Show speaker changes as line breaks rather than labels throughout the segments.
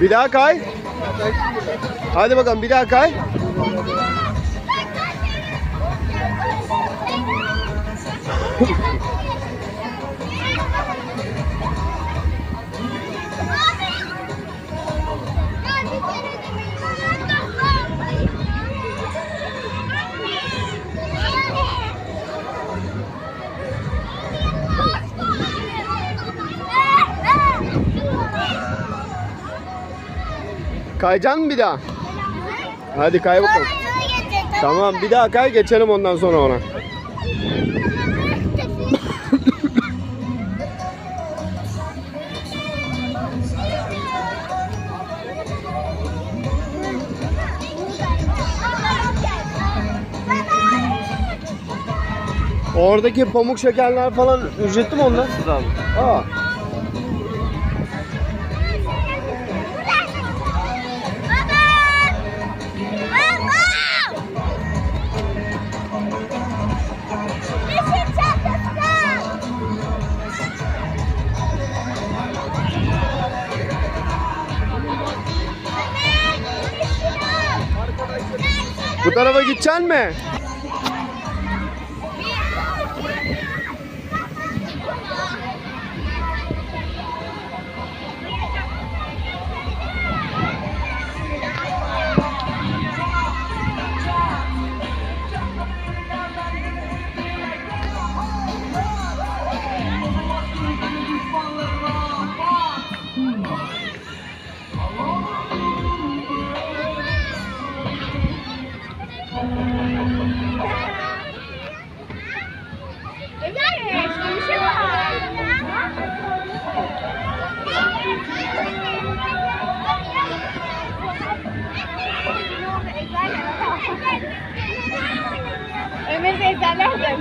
Bir daha kay. Hadi bakalım bir daha kay. Kayacaksın mı bir daha? Hadi kay bakalım. Tamam bir daha kay geçelim ondan sonra ona. Oradaki pamuk şekerler falan ücretli mi onlar?
abi.
Aa. Bu tarafa gideceksin mi?
Ömer teyzeler de.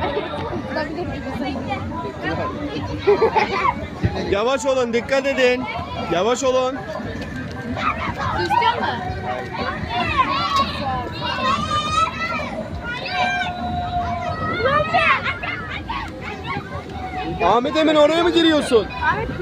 Olabilir gibi
Yavaş olun dikkat edin. Yavaş olun.
İstiyor mu?
Ahmet Emin oraya mı giriyorsun?
Ahmet